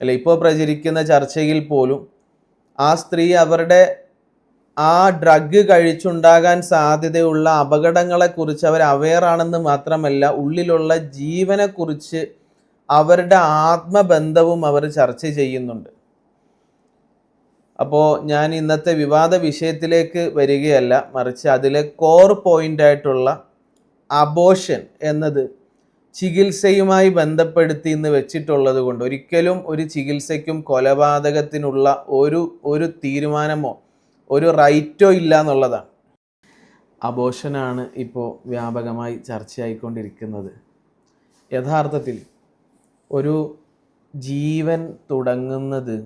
അല്ലെ ഇപ്പോൾ പ്രചരിക്കുന്ന ചർച്ചയിൽ പോലും ആ സ്ത്രീ അവരുടെ ആ ഡ്രഗ് കഴിച്ചുണ്ടാകാൻ സാധ്യതയുള്ള അപകടങ്ങളെക്കുറിച്ച് അവർ അവെയറാണെന്ന് മാത്രമല്ല ഉള്ളിലുള്ള ജീവനെക്കുറിച്ച് അവരുടെ ആത്മബന്ധവും അവർ ചർച്ച ചെയ്യുന്നുണ്ട്. അപ്പോൾ ഞാൻ ഇന്നത്തെ വിവാദ വിഷയത്തിലേക്ക് വരികയല്ല മറിച്ച് അതിലെ കോർ പോയിന്റ് ആയിട്ടുള്ള അബോഷൻ എന്നത് ചികിത്സയുമായി ബന്ധപ്പെടുത്തി ഇന്ന് വെച്ചിട്ടുള്ളത് കൊണ്ട് ഒരിക്കലും ഒരു ചികിത്സയ്ക്കും കൊലപാതകത്തിനുള്ള ഒരു ഒരു തീരുമാനമോ ഒരു റൈറ്റോ ഇല്ല എന്നുള്ളതാണ്. അബോഷനാണ് ഇപ്പോൾ വ്യാപകമായി ചർച്ചയായിക്കൊണ്ടിരിക്കുന്നത്. യഥാർത്ഥത്തിൽ ഒരു ജീവൻ തുടങ്ങുന്നത്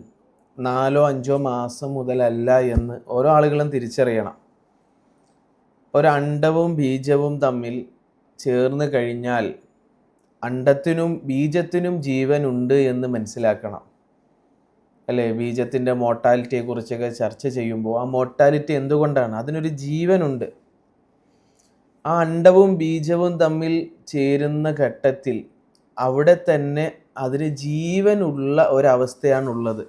നാലോ അഞ്ചോ മാസം മുതലല്ല എന്ന് ഓരോ ആളുകളും തിരിച്ചറിയണം. ഒരണ്ടവും ബീജവും തമ്മിൽ ചേർന്ന് കഴിഞ്ഞാൽ അണ്ടത്തിനും ബീജത്തിനും ജീവനുണ്ട് എന്ന് മനസ്സിലാക്കണം. അല്ലേ? ബീജത്തിന്റെ മോർട്ടാലിറ്റിയെക്കുറിച്ചൊക്കെ ചർച്ച ചെയ്യുമ്പോൾ ആ മോർട്ടാലിറ്റി എന്തുകൊണ്ടാണ്? അതിനൊരു ജീവനുണ്ട്. ആ അണ്ടവും ബീജവും തമ്മിൽ ചേരുന്ന ഘട്ടത്തിൽ അവിടെ തന്നെ അതിന് ജീവനുള്ള ഒരവസ്ഥയാണുള്ളത്.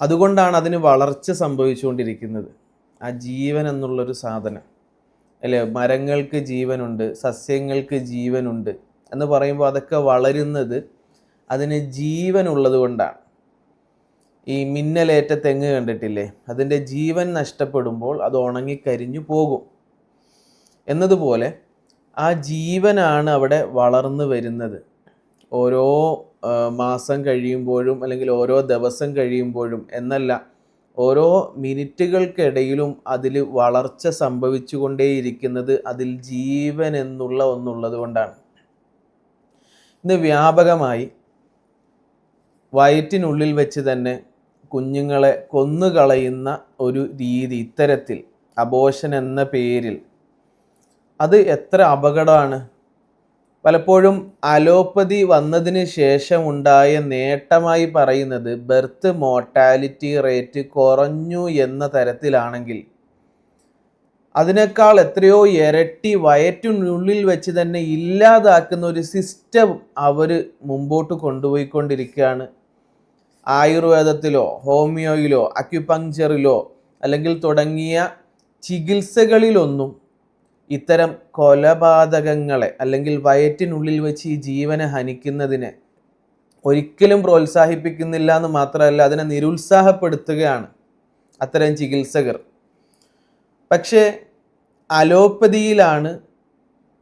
അതുകൊണ്ടാണ് അതിന് വളർച്ച സംഭവിച്ചുകൊണ്ടിരിക്കുന്നത്. ആ ജീവൻ എന്നുള്ളൊരു സാധനം. അല്ലേ? മരങ്ങൾക്ക് ജീവനുണ്ട് സസ്യങ്ങൾക്ക് ജീവനുണ്ട് എന്ന് പറയുമ്പോൾ അതൊക്കെ വളരുന്നത് അതിന് ജീവനുള്ളത് കൊണ്ടാണ്. ഈ മിന്നലേറ്റ തെങ്ങ് കണ്ടിട്ടില്ലേ? അതിന്റെ ജീവൻ നഷ്ടപ്പെടുമ്പോൾ അത് ഉണങ്ങിക്കരിഞ്ഞു പോകും. എന്നതുപോലെ ആ ജീവനാണ് അവിടെ വളർന്നു വരുന്നത്. ഓരോ മാസം കഴിയുമ്പോഴും അല്ലെങ്കിൽ ഓരോ ദിവസം കഴിയുമ്പോഴും എന്നല്ല ഓരോ മിനിറ്റുകൾക്കിടയിലും അതിൽ വളർച്ച സംഭവിച്ചുകൊണ്ടേയിരിക്കുന്നത് അതിൽ ജീവൻ എന്നുള്ള ഒന്നുള്ളത് കൊണ്ടാണ്. ഇന്ന് വ്യാപകമായി വയറ്റിനുള്ളിൽ വെച്ച് തന്നെ കുഞ്ഞുങ്ങളെ കൊന്നുകളയുന്ന ഒരു രീതി ഇത്തരത്തിൽ. അബോഷൻ എന്ന പേരിൽ. അത് എത്ര അപകടമാണ്? പലപ്പോഴും അലോപ്പതി വന്നതിന് ശേഷം ഉണ്ടായ നേട്ടമായി പറയുന്നത് ബർത്ത് മോർട്ടാലിറ്റി റേറ്റ് കുറഞ്ഞു എന്ന തരത്തിലാണെങ്കിൽ. അതിനേക്കാൾ എത്രയോ ഇരട്ടി വയറ്റിനുള്ളിൽ വെച്ച് തന്നെ ഇല്ലാതാക്കുന്ന ഒരു സിസ്റ്റം അവർ മുമ്പോട്ട് കൊണ്ടുപോയിക്കൊണ്ടിരിക്കുകയാണ്. ആയുർവേദത്തിലോ ഹോമിയോയിലോ അക്യുപങ്ചറിലോ അല്ലെങ്കിൽ തുടങ്ങിയ ചികിത്സകളിലൊന്നും ഇത്തരം കൊലപാതകങ്ങളെ അല്ലെങ്കിൽ വയറ്റിനുള്ളിൽ വെച്ച് ഈ ജീവനെ ഹനിക്കുന്നതിനെ ഒരിക്കലും പ്രോത്സാഹിപ്പിക്കുന്നില്ല എന്ന് മാത്രമല്ല അതിനെ നിരുത്സാഹപ്പെടുത്തുകയാണ് അത്തരം ചികിത്സകർ. പക്ഷേ അലോപ്പതിയിലാണ്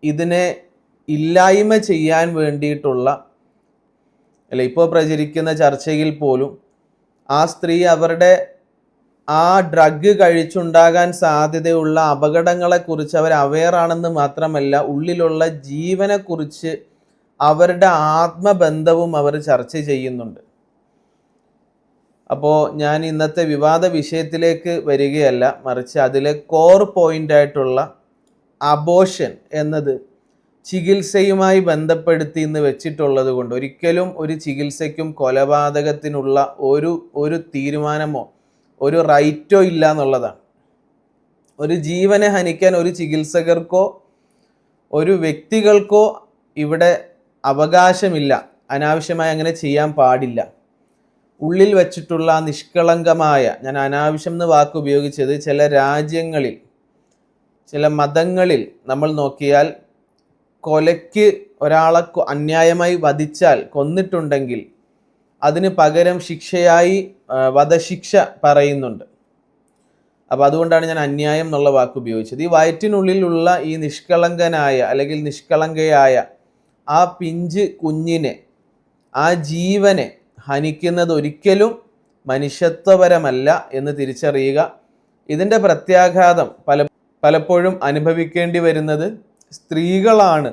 ഇതിനെ ഇല്ലായ്മ ചെയ്യാൻ വേണ്ടിയിട്ടുള്ള അല്ല ഇപ്പോൾ പ്രചരിക്കുന്ന ചർച്ചയിൽ പോലും ആ സ്ത്രീ അവരുടെ ആ ഡ്രഗ് കഴിച്ചുണ്ടാകാൻ സാധ്യതയുള്ള അപകടങ്ങളെക്കുറിച്ച് അവർ അവെയർ ആണെന്ന് മാത്രമല്ല ഉള്ളിലുള്ള ജീവനെക്കുറിച്ച് അവരുടെ ആത്മബന്ധവും അവർ ചർച്ച ചെയ്യുന്നുണ്ട്. അപ്പോൾ ഞാൻ ഇന്നത്തെ വിവാദ വിഷയത്തിലേക്ക് വരികയല്ല മറിച്ച് അതിലെ കോർ പോയിന്റ് ആയിട്ടുള്ള അബോഷൻ എന്നത് ചികിത്സയുമായി ബന്ധപ്പെടുത്തി ഇന്ന് വെച്ചിട്ടുള്ളത് കൊണ്ട് ഒരിക്കലും ഒരു ചികിത്സയ്ക്കും കൊലപാതകത്തിനുള്ള ഒരു ഒരു തീരുമാനമോ ഒരു റൈറ്റോ ഇല്ല എന്നുള്ളതാണ് ഒരു ജീവനെ ഹനിക്കാൻ ഒരു ചികിത്സകർക്കോ ഒരു വ്യക്തികൾക്കോ ഇവിടെ അവകാശമില്ല. അനാവശ്യമായി അങ്ങനെ ചെയ്യാൻ പാടില്ല. ഉള്ളിൽ വച്ചിട്ടുള്ള നിഷ്കളങ്കമായ ഞാൻ അനാവശ്യം എന്ന് വാക്ക് ഉപയോഗിച്ചത് ചില രാജ്യങ്ങളിൽ ചില മതങ്ങളിൽ നമ്മൾ നോക്കിയാൽ കൊലയ്ക്ക് ഒരാളെ അന്യായമായി വധിച്ചാൽ കൊന്നിട്ടുണ്ടെങ്കിൽ അതിന് പകരം ശിക്ഷയായി വധശിക്ഷ പറയുന്നുണ്ട്. അപ്പോൾ അതുകൊണ്ടാണ് ഞാൻ അന്യായം എന്നുള്ള വാക്ക് ഉപയോഗിച്ചത്. ഈ വയറ്റിനുള്ളിലുള്ള ഈ നിഷ്കളങ്കനായ അല്ലെങ്കിൽ നിഷ്കളങ്കയായ ആ പിഞ്ച് കുഞ്ഞിനെ ആ ജീവനെ ഹനിക്കുന്നത് ഒരിക്കലും മനുഷ്യത്വപരമല്ല എന്ന് തിരിച്ചറിയുക. ഇതിന്റെ പ്രത്യാഘാതം പല പലപ്പോഴും അനുഭവിക്കേണ്ടി വരുന്നത് സ്ത്രീകളാണ്.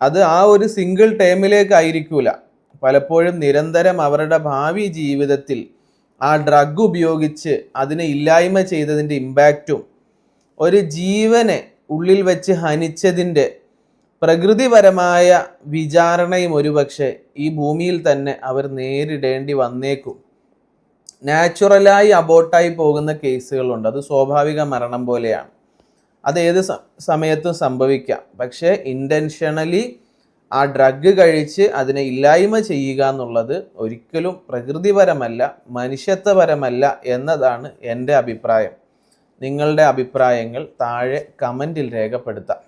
അത് ആ ഒരു സിംഗിൾ ടേമിലേക്ക് ആയിരിക്കൂല. പലപ്പോഴും നിരന്തരം അവരുടെ ഭാവി ജീവിതത്തിൽ ആ ഡ്രഗ് ഉപയോഗിച്ച് അതിനെ ഇല്ലായ്മ ചെയ്തതിന്റെ ഇമ്പാക്റ്റും ഒരു ജീവനെ ഉള്ളിൽ വെച്ച് ഹനിച്ചതിന്റെ പ്രകൃതിപരമായ വിചാരണയും ഒരുപക്ഷെ ഈ ഭൂമിയിൽ തന്നെ അവർ നേരിടേണ്ടി വന്നേക്കും. നാച്ചുറലായി അബോട്ടായി പോകുന്ന കേസുകളുണ്ട്. അത് സ്വാഭാവിക മരണം പോലെയാണ്. അത് ഏത് സമയത്തും സംഭവിക്കാം. പക്ഷേ ഇന്റൻഷണലി ആ ഡ്രഗ് കഴിച്ച് അതിനെ ഇല്ലായ്മ ചെയ്യുക എന്നുള്ളത് ഒരിക്കലും പ്രകൃതിപരമല്ല മനുഷ്യത്വപരമല്ല എന്നതാണ് എന്റെ അഭിപ്രായം. നിങ്ങളുടെ അഭിപ്രായങ്ങൾ താഴെ കമന്റിൽ രേഖപ്പെടുത്താം.